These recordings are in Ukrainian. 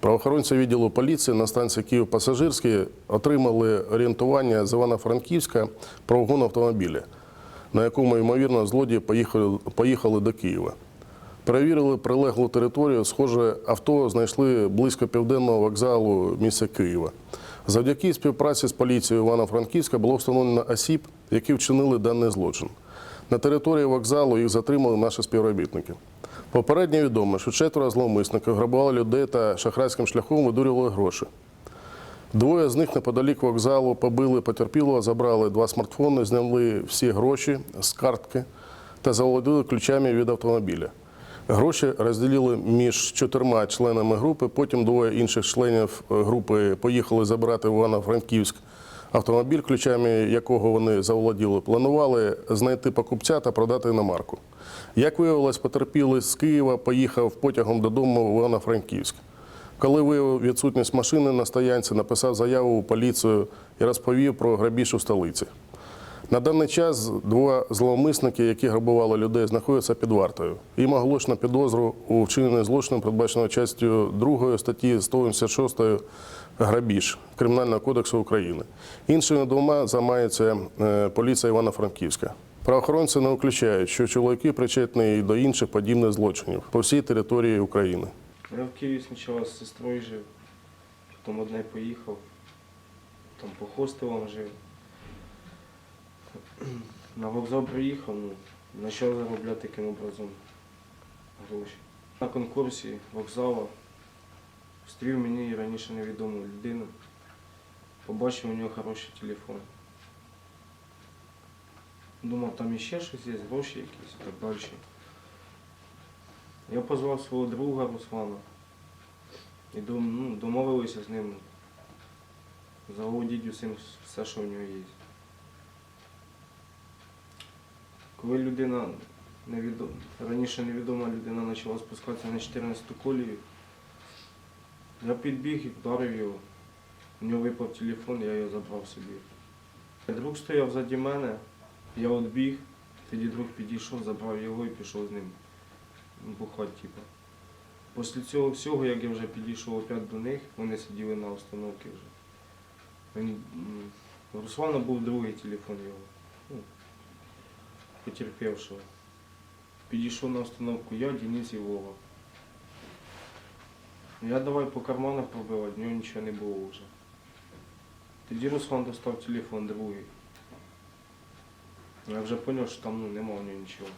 Правоохоронці відділу поліції на станції Київ Пасажирський отримали орієнтування з Івано-Франківська про вгон автомобіля, на якому, ймовірно, злодії поїхали, поїхали до Києва. Перевірили прилеглу територію. Схоже, авто знайшли близько південного вокзалу міста Києва. Завдяки співпраці з поліцією Івано-Франківська було встановлено осіб, які вчинили даний злочин. На території вокзалу їх затримали наші співробітники. Попередньо відомо, що четверо зловмисників грабували людей та шахрайським шляхом видурювали гроші. Двоє з них неподалік вокзалу побили потерпілого, забрали два смартфони, зняли всі гроші з картки та заволоділи ключами від автомобіля. Гроші розділили між чотирма членами групи. Потім двоє інших членів е, групи поїхали забирати в Івано-Франківськ автомобіль, ключами якого вони заволоділи. Планували знайти покупця та продати іномарку. Як виявилось, потерпілий з Києва поїхав потягом додому в Івано-Франківськ. Коли виявив відсутність машини на стоянці, написав заяву у поліцію і розповів про грабіж у столиці. На даний час два зловмисники, які грабували людей, знаходяться під вартою. Їм оголошено підозру у вчиненні злочину, передбаченого частю 2 статті 186 грабіж Кримінального кодексу України. Іншими двома займається е, поліція Івано-Франківська. Правоохоронці не виключають, що чоловіки причетні до інших подібних злочинів по всій території України. Я в Києві спочатку з сестрою жив, потім одне поїхав, там по хостелам жив. На вокзал приїхав, ну, почав заробляти таким образом гроші. На конкурсі вокзала встрів мені раніше невідому людину. Побачив у нього хороший телефон. Думав, там іще щось є, гроші якісь і так далі. Я позвав свого друга Руслана і ну, домовилися з ним заволодіти усім все, що в нього є. Коли людина невідом... раніше невідома людина почала спускатися на 14 колію, я підбіг і вдарив його. У нього випав телефон, я його забрав собі. Друг стояв ззаді мене, я відбіг, тоді друг підійшов, забрав його і пішов з ним бухати, типу. Після цього всього, як я вже підійшов опять до них, вони сиділи на установці вже. Він, у Руслана був другий телефон його, ну, потерпівшого. Підійшов на установку я, Денис і Вова. Я давай по карманах пробивати, в нього нічого не було вже. Тоді Руслан достав телефон другий. Я вже зрозумів, що там ну, нема у нього нічого.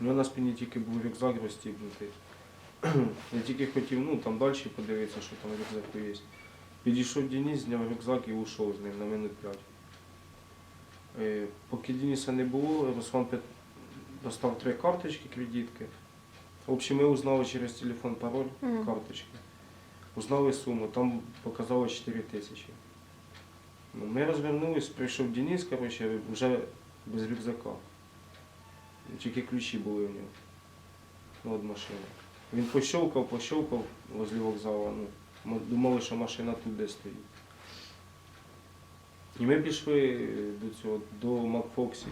У нього на спині тільки був рюкзак розстібнутий. Я тільки хотів ну, там далі подивитися, що там в рюкзаку є. Підійшов Денис, зняв рюкзак і ушов з ним на минут п'ять. Е, Поки Дениса не було, Руслан достав три карточки кредитки. В общем, ми узнали через телефон пароль Мгм. карточки. Узнали суму, там показало 4 тисячі. Ну, ми розвернулись, прийшов Денис, коротше, вже без рюкзака. Тільки ключі були у нього. Ну, від машини. Він пощовкав, пощовкав возле вокзалу. Ну, ми думали, що машина тут де стоїть. І ми пішли до цього, до Макфоксі,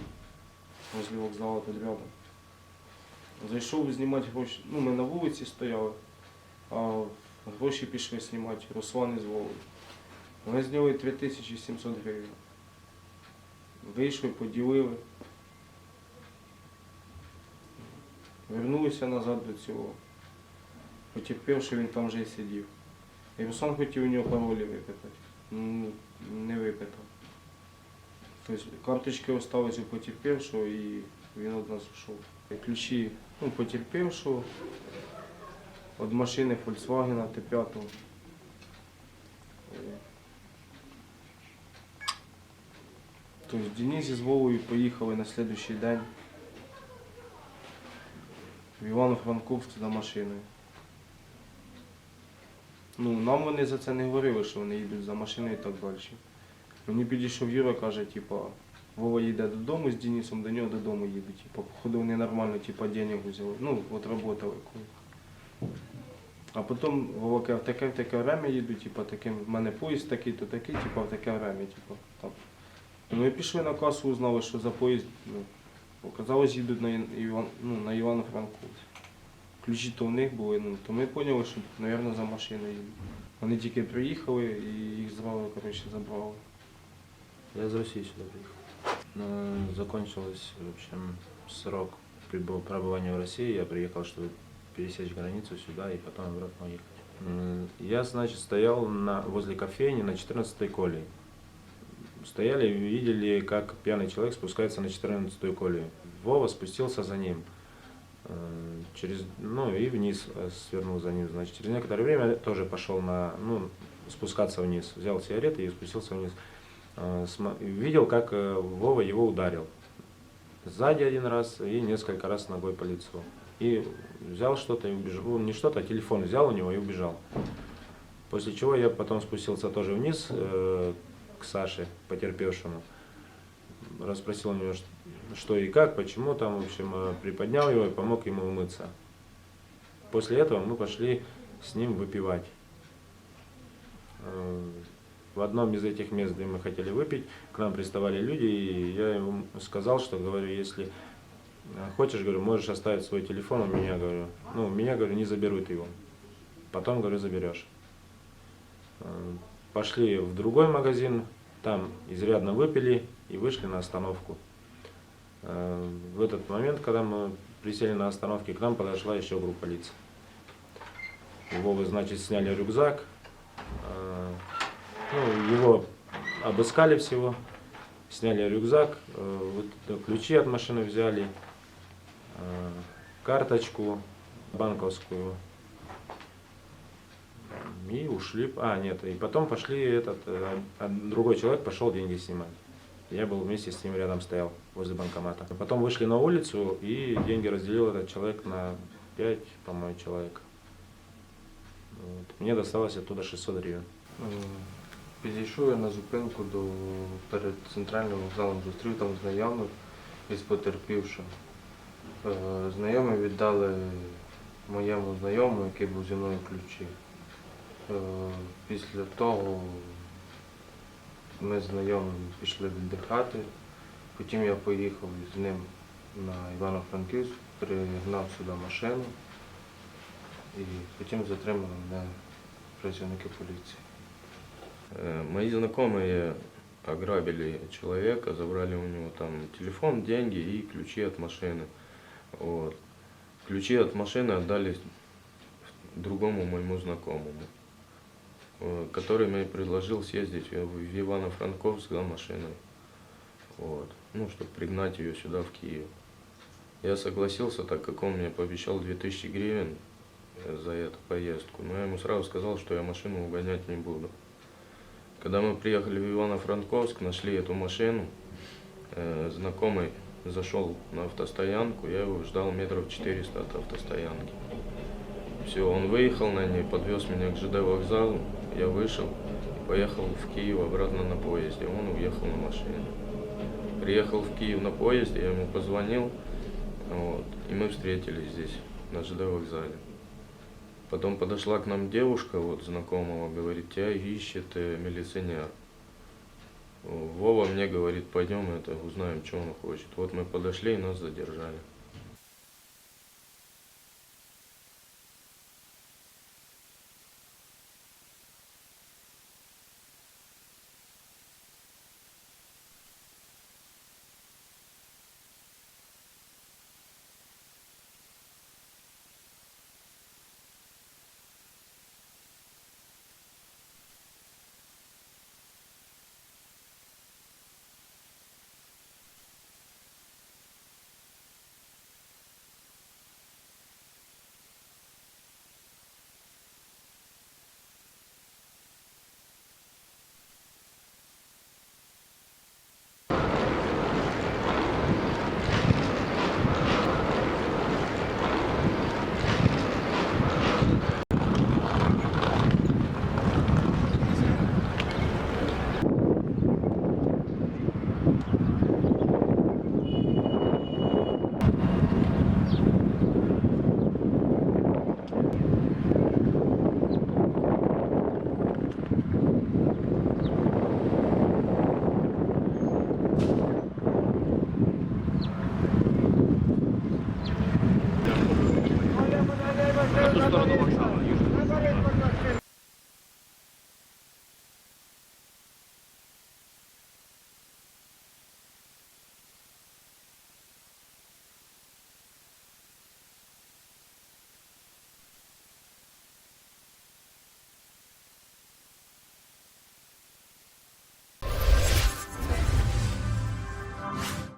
возле вокзалу тут рядом. Зайшов знімати гроші. Ну, ми на вулиці стояли, а гроші пішли знімати Руслан із Вовою. Ми зняли 3700 гривень. Вийшли, поділили. Вернулися назад до цього. Потерпів, що він там вже й сидів. І Руслан хотів у нього паролі випитати. Не випитав. Тобто карточки осталися у потерпівшого і він від нас пішов. Ключі ну, потерпівшого від машини Volkswagen Т5. Тобто Денис із Вовою поїхали на наступний день в Івано-Франковськ за машиною. Ну, нам вони за це не говорили, що вони їдуть за машиною і так далі. Мені підійшов Юра, каже, типа, Вова їде додому з Денисом, до нього додому їде. Типа, походу вони нормально, типа, денег взяли. Ну, от работали. А потім Вова каже, в таке в таке время їду, типа, таким, в мене поїзд такий, то такий, типа, в таке время, типа, там. Ну і пішли на касу, узнали, що за поїзд, ну, оказалось, їдуть на, Іван, ну, на Івано-Франковськ. ключі то в них були, ну, то ми поняли, що, мабуть, за машиною. Вони тільки приїхали і їх зразу, коротше, забрали. Я из России сюда приехал. Ну, закончилось, в общем, срок прибыв- пребывания в России. Я приехал, чтобы пересечь границу сюда и потом обратно уехать. М, Я, значит, стоял на, возле кофейни на 14-й колее. Стояли и видели, как пьяный человек спускается на 14-ю колею. Вова спустился за ним. Э, Через, ну и вниз э, свернул за ним. Значит, через некоторое время тоже пошел на, ну, спускаться вниз. Взял сигареты и спустился вниз. Э, Видел, как Вова его ударил. Сзади один раз и несколько раз ногой по лицу. И взял что-то и убежал. Ну, не что-то, а телефон взял у него и убежал. После чего я потом спустился тоже вниз к Саше, потерпевшему. Расспросил у него, что и как, почему там, в общем, э, приподнял его и помог ему умыться. После этого мы пошли с ним выпивать. Э, В одном из этих мест, где мы хотели выпить, к нам приставали люди, и я ему сказал, что, говорю, если э, хочешь, говорю, можешь оставить свой телефон у меня, говорю. Ну, у меня, говорю, не заберут его. Потом, говорю, заберешь. Пошли в другой магазин, там изрядно выпили и вышли на остановку. Э, В этот момент, когда мы присели на остановке, к нам подошла еще группа лиц. У Вовы, значит, сняли рюкзак, э, ну, его обыскали всего, сняли рюкзак, э, ключи от машины взяли, карточку банковскую и ушли. А, нет, и потом пошли этот, э, а другой человек пошел деньги снимать. Я был вместе с ним рядом стоял возле банкомата. Потом вышли на улицу и деньги разделил этот человек на 5, по-моему, человек. Вот. Мне досталось оттуда 600 гривен. Е, Підійшов я на зупинку до перед центральним вокзалом, зустрів там знайомих із потерпівшим. Е, Знайомі віддали моєму знайомому, який був зі мною ключі. Е, Після того ми з знайомим пішли віддихати. Потім я поїхав з ним на Івано-Франківськ, пригнав сюди машину і потім затримали мене працівники поліції. Э, Мои знакомые ограбили человека, забрали у него там телефон, деньги и ключи от машины. Вот. Ключи от машины отдали другому моему знакомому, э, Который мне предложил съездить в в Ивано-Франковск за машиной. Вот. Ну, чтобы пригнать ее сюда, в Киев. Я согласился, так как он мне пообещал 2000 гривен э, за эту поездку. Но я ему сразу сказал, что я машину угонять не буду. Когда мы приехали в Ивано-Франковск, нашли эту машину, э, знакомый зашел на автостоянку, я его ждал метров 400 от автостоянки. Все, он выехал на ней, подвез меня к ЖД вокзалу, я вышел, поехал в Киев обратно на поезде, он уехал на машине. Приехал в Киев на поезде, я ему позвонил, вот, и мы встретились здесь, на ЖД вокзале. Потом подошла к нам девушка, вот знакомого, говорит, тебя ищет э, милиционер. Вова мне говорит, пойдем это, узнаем, что он хочет. Вот мы подошли и нас задержали.